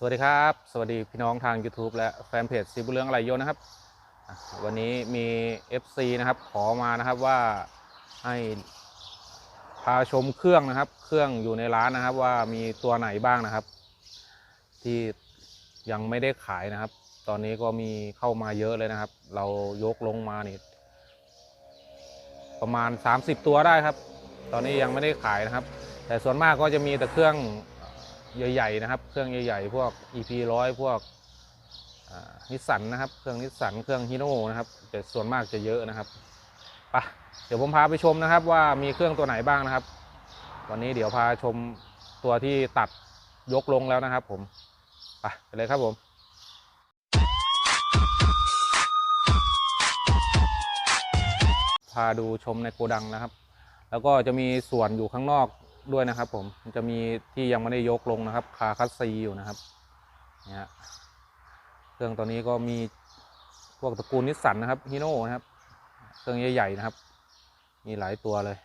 สวัสดีครับ สวัสดีพี่น้องทาง YouTube และแฟนเพจสีบุเรืองอะไรโยนนะครับ วันนี้มี FC นะครับขอมานะครับว่าให้พาชมเครื่องนะครับ เครื่องอยู่ในร้านนะครับว่ามีตัวไหนบ้างนะครับ ที่ยังไม่ได้ขายนะครับ ตอนนี้ก็มีเข้ามาเยอะเลยนะครับ เรายกลงมานี่ประมาณ 30 ตัวได้ครับ ตอนนี้ยังไม่ได้ขายนะครับ แต่ส่วนมากก็จะมีแต่เครื่อง ใหญ่ๆนะครับ เครื่องใหญ่ๆพวก EP ร้อยพวกนิสสันนะครับ เครื่องนิสสันเครื่องฮิโน่นะครับแต่ส่วนมากจะเยอะนะครับไปะเดี๋ยวผมพาไปชมนะครับว่ามีเครื่องตัวไหนบ้างนะครับ วันนี้เดี๋ยวพาชมตัวที่ตัดยกลงแล้วนะครับ ผมไปไปเลยครับผมพาดูชมในโกดังนะครับ แล้วก็จะมีส่วนอยู่ข้างนอก ด้วยนะครับผมมันจะมีที่ยังไม่ได้ยกลงนะครับ คาคัสซีอยู่นะครับเนี่ยฮะเครื่องตัวนี้ก็มีพวกตระกูลนิสสันนะครับฮิโน่นะครับ เครื่องใหญ่ๆนะครับ มีหลายตัวเลย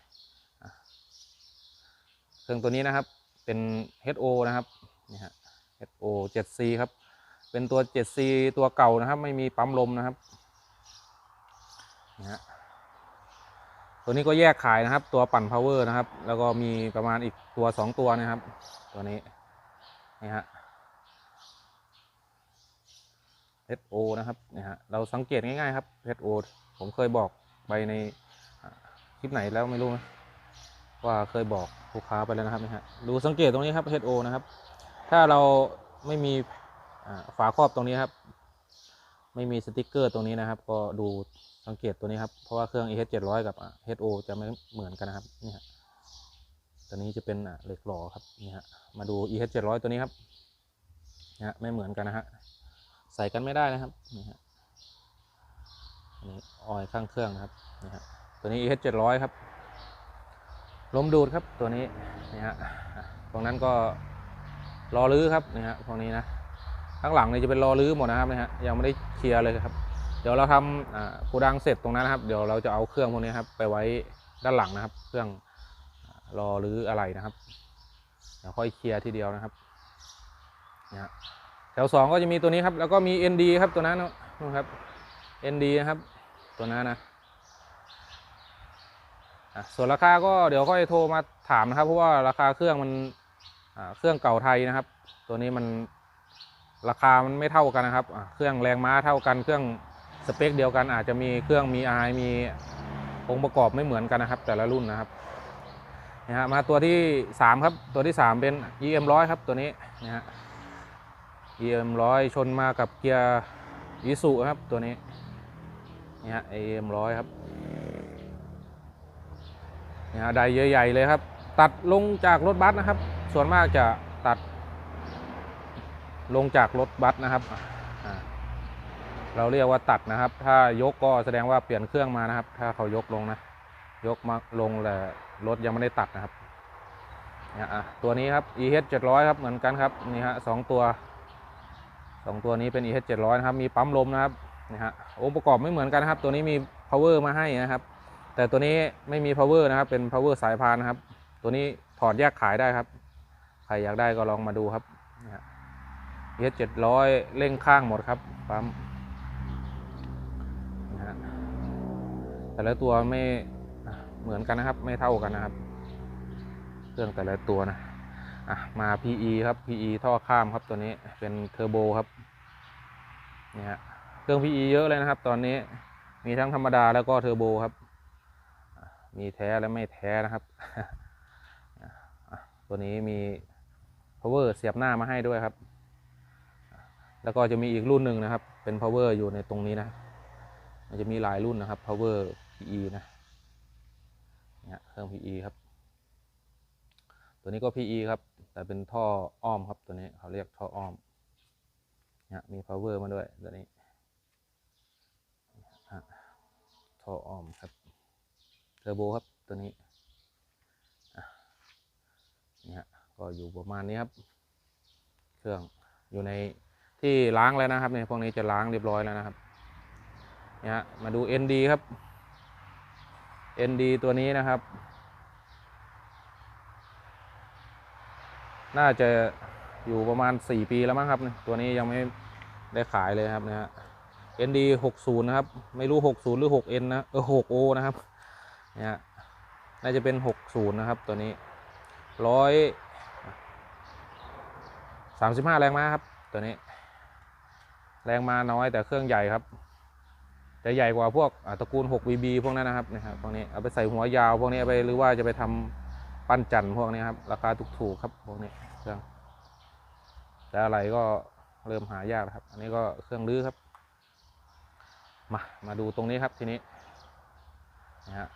เครื่องตัวนี้นะครับเป็น HO นะครับนี่ฮะ HO 7C ครับ เป็นตัว 7C ตัวเก่านะครับ ไม่มีปั๊มลมนะครับนี่ฮะ ตัวนี้ก็แยกขายนะครับ ตัวปั่น power นะครับ แล้วก็มีประมาณอีกตัวสองตัวนะครับ ตัวนี้นี่ฮะ HO นะครับนี่ฮะเราสังเกตง่ายๆครับ HO ผมเคยบอกไปในคลิปไหนแล้วไม่รู้นะว่าเคยบอกลูกค้าไปแล้วนะครับนี่ฮะดูสังเกตตรงนี้ครับ HO นะครับ ถ้าเราไม่มีฝาครอบตรงนี้ครับ ไม่มีสติกเกอร์ตรงนี้นะครับ ก็ดู สังเกตตัวนี้ครับ เพราะว่าเครื่อง EH 700 กับ HO จะไม่เหมือนกันนะครับนี่ฮะตัวนี้จะเป็นเหล็กหล่อครับนี่ฮะมาดู EH 700 ตัวนี้ครับนี่ฮะไม่เหมือนกันนะฮะใส่กันไม่ได้นะครับนี่ฮะอันนี้ออยข้างเครื่องนะครับนี่ฮะตัวนี้ EH 700 ครับลมดูดครับตัวนี้นี่ฮะตรงนั้นก็รอรื้อครับนี่ฮะพวกนี้นะข้างหลังนี่จะเป็นรอรื้อหมดนะครับนะฮะยังไม่ได้เคลียร์เลยครับ เดี๋ยวเราทำโกดังเสร็จตรงนั้นนะครับ เดี๋ยวเราจะเอาเครื่องพวกนี้ครับไปไว้ด้านหลังนะครับ เครื่องรอหรืออะไรนะครับเดี๋ยวค่อยเคลียร์ทีเดียวนะครับนะแถวสองก็จะมีตัวนี้ครับ แล้วก็มี ND ครับตัวนั้นนะครับ ND นะครับ ตัวนั้นนะส่วนราคาก็เดี๋ยวค่อยโทรมาถามนะครับ เพราะว่าราคาเครื่องมันเครื่องเก่าไทยนะครับ ตัวนี้มันราคามันไม่เท่ากันนะครับ เครื่องแรงม้าเท่ากันเครื่อง สเปคเดียวกันอาจจะมีเครื่องมีไอมีองค์ประกอบไม่เหมือนกันนะครับ แต่ละรุ่นนะครับนะฮะมาตัวที่ 3 ครับตัวที่ 3 เป็น EM 100ครับตัวนี้นะฮะ EM 100ชนมากับเกียร์อิสุครับตัวนี้นี่ฮะ EM 100ครับนี่ฮะไดใหญ่ๆเลยครับ ตัดลงจากรถบัสนะครับ ส่วนมากจะตัดลงจากรถบัสนะครับ เราเรียกว่าตัดนะครับ ถ้ายกก็แสดงว่าเปลี่ยนเครื่องมานะครับ ถ้าเขายกลงนะ ยกมาลงแต่รถยังไม่ได้ตัดนะครับเนี่ยอะตัวนี้ครับ EH 700ครับเหมือนกันครับนี่ฮะสองตัวสองตัวนี้เป็น EH 700นะครับมีปั๊มลมนะครับนี่ฮะองค์ประกอบไม่เหมือนกันนะครับ ตัวนี้มี power มาให้นะครับ แต่ตัวนี้ไม่มี power นะครับ เป็น power สายพานนะครับ ตัวนี้ถอดแยกขายได้ครับ ใครอยากได้ก็ลองมาดูครับนี่ฮะเอสเจ็ดร้อยเร่งข้างหมดครับปั๊มนะฮะ แต่ละตัวไม่เหมือนกันนะครับ ไม่เท่ากันนะครับ เครื่องแต่ละตัวนะอะมา PE ครับ PE ท่อข้ามครับตัวนี้เป็นเทอร์โบครับนี่ฮะเครื่อง PE เยอะเลยนะครับ ตอนนี้มีทั้งธรรมดาแล้วก็เทอร์โบครับ มีแท้และไม่แท้นะครับตัวนี้มี power เสียบหน้ามาให้ด้วยครับ แล้วก็จะมีอีกรุ่นหนึ่งนะครับ เป็น power อยู่ในตรงนี้นะ มันจะมีหลายรุ่นนะครับ power PE นะเนี่ยเครื่อง PE ครับ ตัวนี้ก็ PE ครับ แต่เป็นท่ออ้อมครับตัวนี้เขาเรียกท่ออ้อมเนี่ยมี power มาด้วยตัวนี้ท่ออ้อมครับเทอร์โบครับตัวนี้เนี่ยก็อยู่ประมาณนี้ครับ เครื่องอยู่ในที่ล้างแล้วนะครับเนี่ยพวกนี้จะล้างเรียบร้อยแล้วนะครับ นี่ฮะมาดู ND ครับ ND ตัวนี้นะครับ น่าจะอยู่ประมาณ 4 ปีแล้วมั้งครับ ตัวนี้ยังไม่ได้ขายเลยครับนะฮะ ND 60 นะครับ ไม่รู้ 60 หรือ 6N นะเออ 6O นะครับเนี่ยฮะน่าจะเป็น 60 นะครับ ตัวนี้ร้อยสามสิบห้าแรงม้าครับ ตัวนี้ แรงมาน้อยแต่เครื่องใหญ่ครับ จะใหญ่กว่าพวกตระกูล 6BB พวกนั้นนะครับนะครับพวกนี้เอาไปใส่หัวยาว พวกนี้ไปหรือว่าจะไปทำปั้นจันท์พวกนี้ครับ ราคาถูกๆครับพวกนี้เครื่องแต่อะไรก็เริ่มหายากแล้วครับ อันนี้ก็เครื่องลื้อครับ มามาดูตรงนี้ครับทีนี้นะฮะ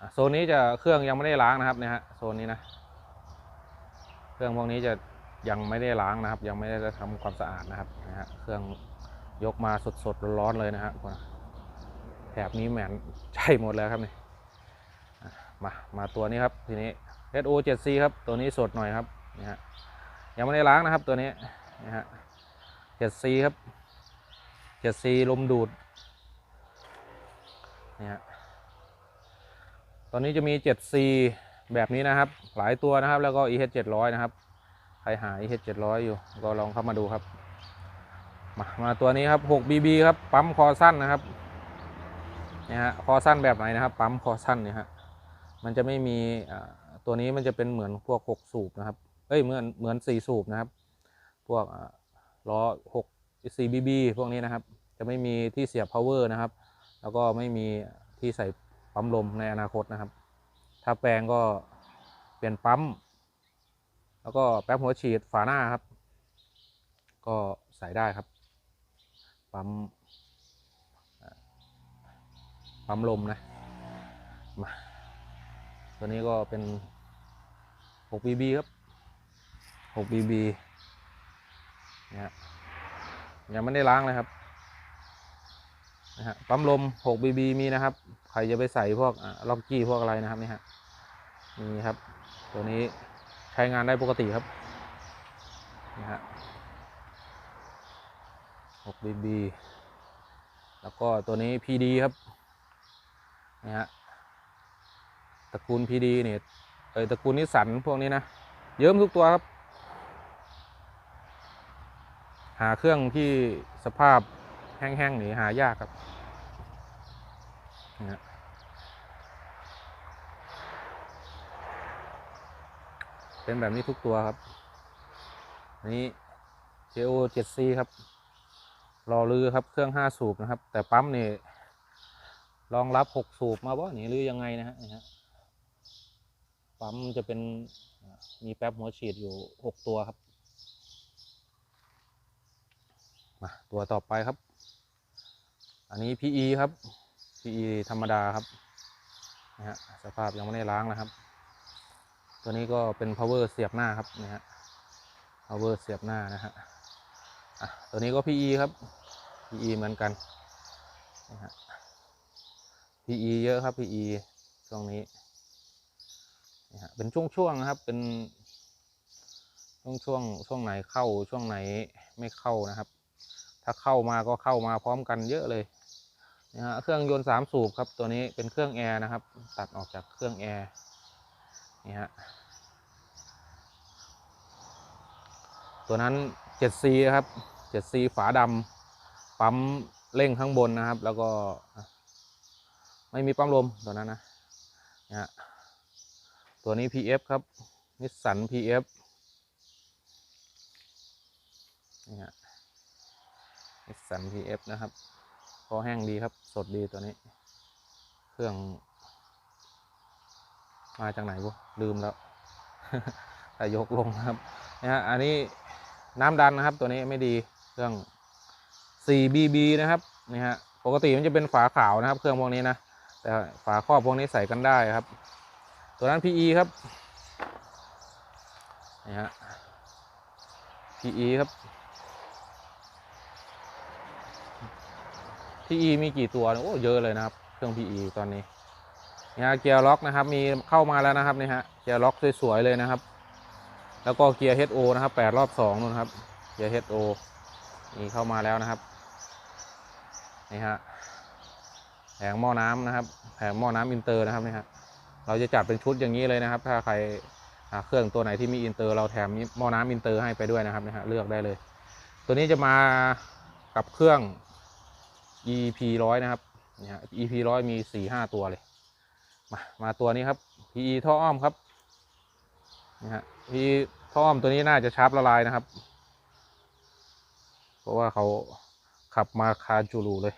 อะโซนนี้จะเครื่องยังไม่ได้ล้างนะครับเนี่ยฮะโซนนี้นะ เครื่องพวกนี้จะยังไม่ได้ล้างนะครับ ยังไม่ได้ทำความสะอาดนะครับนะฮะเครื่อง ยกมาสดๆร้อนๆเลยนะฮะแถบนี้แหมนใช่หมดแล้วครับนี่มามาตัวนี้ครับทีนี้ SO 7C ครับตัวนี้สดหน่อยครับนี่ฮะยังไม่ได้ล้างนะครับตัวนี้นะฮะ 7C ครับ 7C ลมดูดนี่ฮะตอนนี้จะมี 7C แบบนี้นะครับ หลายตัวนะครับแล้วก็ EH 700นะครับใครหา EH 700อยู่ก็ลองเข้ามาดูครับ มามาตัวนี้ครับ 6BB ครับ ปั๊มคอสั้นนะครับนี่ฮะคอสั้นแบบไหนนะครับ ปั๊มคอสั้นเนี่ยฮะมันจะไม่มีตัวนี้มันจะเป็นเหมือนพวก 6 สูบนะครับเอ้ยเหมือนเหมือน 4 สูบนะครับ พวกล้อ6 4BB พวกนี้นะครับ จะไม่มีที่เสียบ power นะครับ แล้วก็ไม่มีที่ใส่ปั๊มลมในอนาคตนะครับ ถ้าแปลงก็เปลี่ยนปั๊ม แล้วก็แป๊บหัวฉีดฝาหน้าครับ ก็ใส่ได้ครับ ปั๊มปั๊มลมนะมาตัวนี้ก็เป็น 6BB ครับ 6BB นะฮะยังไม่ได้ล้างเลยครับนะฮะปั๊มลม 6BB มีนะครับ ใครจะไปใส่พวกล็อกกี้พวกอะไรนะครับนี่ฮะมีครับ ตัวนี้ใช้งานได้ปกติครับนะฮะ 6BB แล้วก็ตัวนี้ PD ครับนี่ฮะตระกูล PD เนี่ยเออตระกูลนิสสันพวกนี้นะ เยิ้มทุกตัวครับ หาเครื่องที่สภาพแห้งๆหนีหายากครับนี่ฮะเป็นแบบนี้ทุกตัวครับนนี้ JO 7C ครับ รอลือครับเครื่อง5สูบนะครับ แต่ปั๊มนี่รองรับ6สูบมาบ่นี่หรือยังไงนะฮะปั๊มจะเป็นมีแป๊บหัวฉีดอยู่6ตัวครับมาตัวต่อไปครับ อันนี้ PE ครับ PE ธรรมดาครับนะฮะสภาพยังไม่ได้ล้างนะครับ ตัวนี้ก็เป็น power เสียบหน้าครับนะฮะ power เสียบหน้านะฮะ ตัวนี้ก็ PE ครับ PE เหมือนกันนะฮะ PE เยอะครับ PE ช่วงนี้นะฮะเป็นช่วงๆนะครับ เป็นช่วงช่วงๆช่วงไหนเข้าช่วงไหนไม่เข้านะครับ ถ้าเข้ามาก็เข้ามาพร้อมกันเยอะเลยนะฮะเครื่องยนต์สามสูบครับ ตัวนี้เป็นเครื่องแอร์นะครับ ตัดออกจากเครื่องแอร์นี่ฮะตัวนั้น 7C ครับ 7C ฝาดำปั๊มเร่งข้างบนนะครับ แล้วก็ไม่มีปั๊มลมตัวนั้นนะนะฮะตัวนี้ PF ครับนิสสัน PF นี่ฮะนิสสัน PF นะครับคอแห้งดีครับสดดีตัวนี้ เครื่อง มาจากไหนบุลืมแล้วแต่ยกลงครับนะฮะอันนี้น้ำดันนะครับตัวนี้ไม่ดี เครื่อง 4BB นะครับนี่ฮะปกติมันจะเป็นฝาขาวนะครับ เครื่องพวกนี้นะแต่ฝาครอบพวกนี้ใส่กันได้ครับ ตัวนั้น PE ครับนี่ฮะ PE ครับ PE มีกี่ตัวเยโอ้เยอะเลยนะครับ เครื่อง PE ตอนนี้นี่ยเกียร์ล็อกนะครับ มีเข้ามาแล้วนะครับนี่ฮะเกียร์ล็อกสวยๆเลยนะครับ แล้วก็เกียร์ HO นะครับแปดรอบสองนู่นครับเกียร์ HO นี่เข้ามาแล้วนะครับ นี่ฮะแผงหม้อน้ำนะครับ แผงหม้อน้ำอินเตอร์นะครับนี่ฮะเราจะจัดเป็นชุดอย่างนี้เลยนะครับ ถ้าใครหาเครื่องตัวไหนที่มีอินเตอร์เราแถมหม้อน้ำอินเตอร์ให้ไปด้วยนะครับนะฮะเลือกได้เลย ตัวนี้จะมากับเครื่อง EP ร้อยนะครับนี่ฮะ EP ร้อยมีสี่ห้าตัวเลย มามาตัวนี้ครับ PE ท่ออ้อมครับนี่ฮะ PE ท่ออ้อมตัวนี้น่าจะชาร์ปละลายนะครับ เพราะว่าเขาขับมาคาจูรูเลย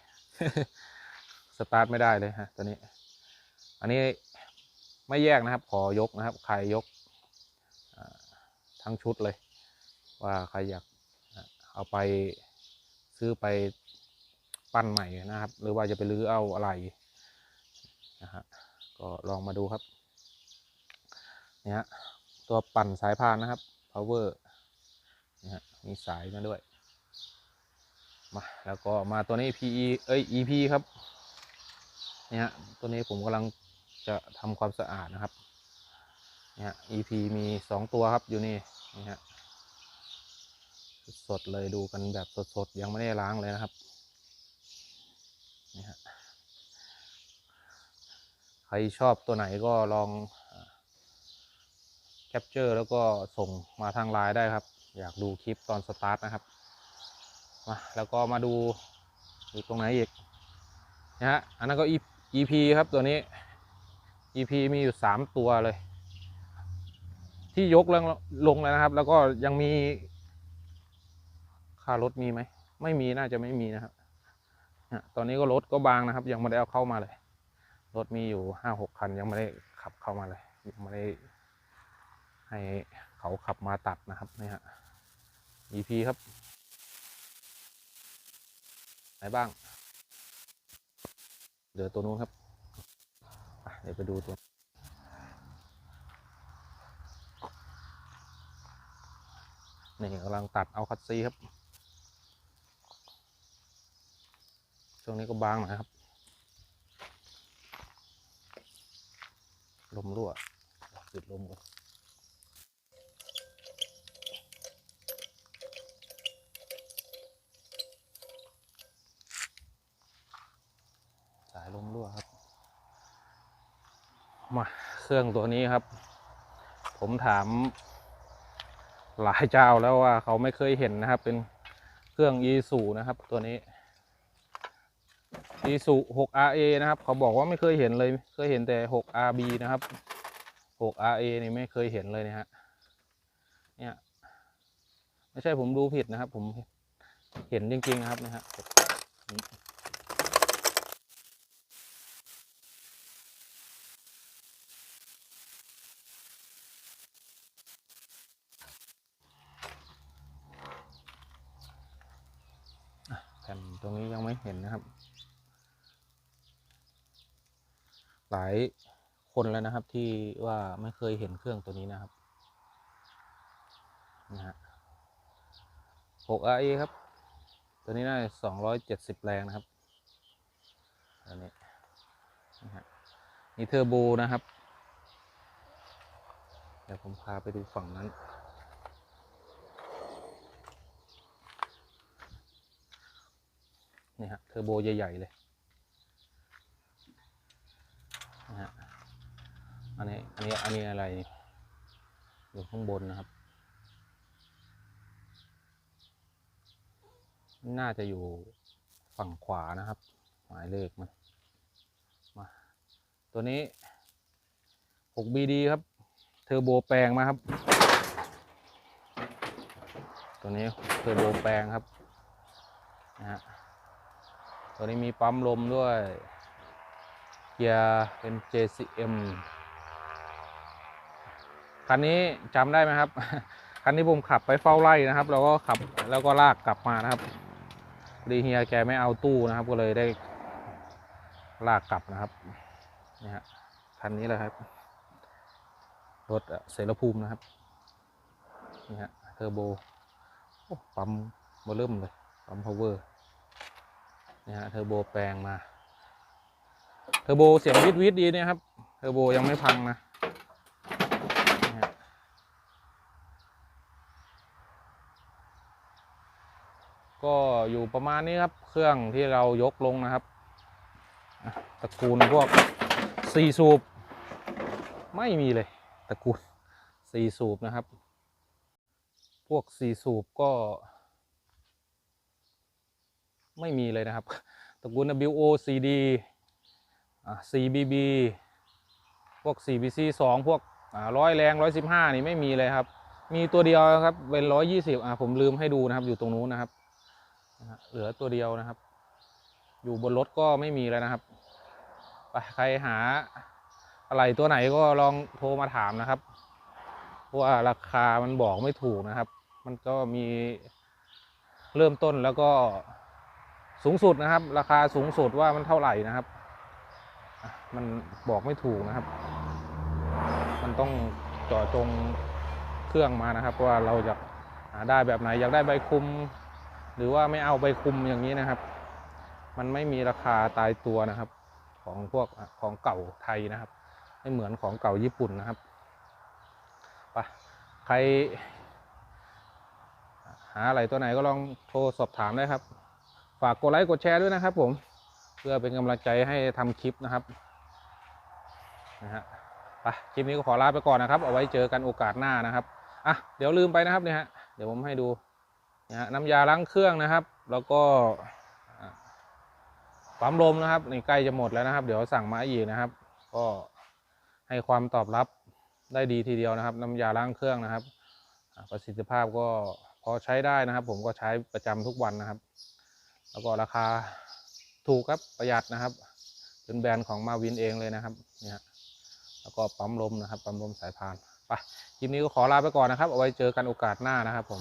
สตาร์ทไม่ได้เลยฮะตัวนี้ อันนี้ไม่แยกนะครับ ขอยกนะครับ ใครยกทั้งชุดเลย ว่าใครอยากเอาไปซื้อไปปั้นใหม่นะครับ หรือว่าจะไปรื้อเอาอะไรนะฮะก็ลองมาดูครับเนี่ยฮะตัวปั่นสายพานนะครับ power นะฮะมีสายมาด้วย มาแล้วก็มาตัวนี้ PE เอ้ย EP ครับเนี่ยฮะตัวนี้ผมกำลังจะทำความสะอาดนะครับเนี่ยฮะ EP มีสองตัวครับอยู่นี่นี่ฮะสดๆเลยดูกันแบบสดๆ ยังไม่ได้ล้างเลยนะครับนี่ฮะใครชอบตัวไหนก็ลองแคปเจอร์แล้วก็ส่งมาทางไลน์ได้ครับ อยากดูคลิปตอนสตาร์ทนะครับ มาแล้วก็มาดูอยู่ตรงไหนอีกนะฮะอันนั้นก็ EP ครับตัวนี้ EP มีอยู่สามตัวเลย ที่ยกลงลงแล้วนะครับ แล้วก็ยังมีค่ารถมีไหมไม่มีน่าจะไม่มีนะครับตอนนี้ก็รถก็บางนะครับ ยังไม่ได้เอาเข้ามาเลย รถมีอยู่ห้าหกคันยังไม่ได้ขับเข้ามาเลยยังไม่ได้ให้เขาขับมาตัดนะครับนี่ฮะ EP ครับ ไหนบ้างเดี๋ยวตัวนู้นครับเดี๋ยวไปดูตัวนี่กำลังตัดเอาคัตซีครับ ช่วงนี้ก็บางหน่อยครับ ลมรั่วปิดลมก่อนสาย ลมรั่วครับมาเครื่องตัวนี้ครับ ผมถาม หลายเจ้าแล้วว่าเขาไม่เคยเห็นนะครับ เป็นเครื่อง e สูนะครับตัวนี้ e สู 6RA นะครับ เขาบอกว่าไม่เคยเห็นเลยเคยเห็นแต่ 6RB นะครับ 6RA นี่ไม่เคยเห็นเลยนะฮะเนี่ยไม่ใช่ผมดูผิดนะครับ ผมเห็นจริงๆนะครับนะฮะแผ่นตรงนี้ยังไม่เห็นนะครับ หลายคนแล้วนะครับที่ว่าไม่เคยเห็นเครื่องตัวนี้นะครับนะฮะ 6RA ครับ ตัวนี้น่า270แรงนะครับอันนี้นะฮะมีเทอร์โบนะครับ เดี๋ยวผมพาไปดูฝั่งนั้นนี่ฮะเทอร์โบใหญ่ ๆ เลยนะฮะ อันนี้ อันนี้ อันนี้อะไร อยู่ข้างบนนะครับ น่าจะอยู่ฝั่งขวานะครับ หมายเลขมัน มา ตัวนี้ 6BD ครับ เทอร์โบแปลงมาครับ ตัวนี้เทอร์โบแปลงครับ นะฮะ ตัวนี้มีปั๊มลมด้วย เกียร์เป็น JCM คันนี้จำได้ไหมครับ คันนี้ผมขับไปเฝ้าไร่นะครับ แล้วก็ขับแล้วก็ลากกลับมานะครับพอดีเฮียแกไม่เอาตู้นะครับ ก็เลยได้ลากกลับนะครับนี่ฮะคันนี้แหละครับ รถเสรภูมินะครับนี่ฮะเทอร์โบโปั๊มเบอร์เริ่มเลยปั๊มพาวเวอร์นี่ฮะเทอร์โบแปลงมา เทอร์โบเสียงวิดวิดดีเนี่ยครับ เทอร์โบยังไม่พังนะนี่ฮะ ก็อยู่ประมาณนี้ครับ เครื่องที่เรายกลงนะครับตระกูลพวกสี่สูบ ไม่มีเลยตระกูลสี่สูบนะครับ พวกสี่สูบก็ ไม่มีเลยนะครับตระกูล WOCD อ่า CBB พวก CBC 2 พวกอ่าร้อยแรง115นี่ไม่มีเลยครับ มีตัวเดียวครับเป็น120อ่าผมลืมให้ดูนะครับอยู่ตรงนู้นนะครับ นะฮะเหลือตัวเดียวนะครับ อยู่บนรถก็ไม่มีแล้วนะครับไปใครหาอะไรตัวไหนก็ลองโทรมาถามนะครับเพราะว่าราคามันบอกไม่ถูกนะครับ มันก็มีเริ่มต้นแล้วก็สูงสุดนะครับ ราคาสูงสุดว่ามันเท่าไหร่นะครับ มันบอกไม่ถูกนะครับ มันต้องจาะจงเครื่องมานะครับว่าเราจะหาได้แบบไหนอยากได้ใบคุม หรือว่าไม่เอาใบคุมอย่างนี้นะครับ มันไม่มีราคาตายตัวนะครับ ของพวกของเก่าไทยนะครับ ไม่เหมือนของเก่าญี่ปุ่นนะครับไปใคร หาอะไรตัวไหนก็ลองโทรสอบถามได้ครับ ฝากกดไลค์กดแชร์ด้วยนะครับ ผมเพื่อเป็นกำลังใจให้ทำคลิปนะครับนะฮะไปคลิปนี้ก็ขอลาไปก่อนนะครับ เอาไว้เจอกันโอกาสหน้านะครับ อะ เดี๋ยวลืมไปนะครับเนี่ยฮะ เดี๋ยวผมให้ดู นะฮะน้ำยาล้างเครื่องนะครับ แล้วก็ปั๊มลมนะครับในใกล้จะหมดแล้วนะครับ เดี๋ยวสั่งมาอีกนะครับ ก็ให้ความตอบรับได้ดีทีเดียวนะครับ น้ำยาล้างเครื่องนะครับ ประสิทธิภาพก็พอใช้ได้นะครับ ผมก็ใช้ประจำทุกวันนะครับ แล้วก็ราคาถูกครับประหยัดนะครับ เป็นแบรนด์ของมาวินเองเลยนะครับเนี่ยฮะแล้วก็ปั๊มลมนะครับปั๊มลมสายพานไปคลิปนี้ก็ขอลาไปก่อนนะครับ เอาไว้เจอกันโอกาสหน้านะครับผม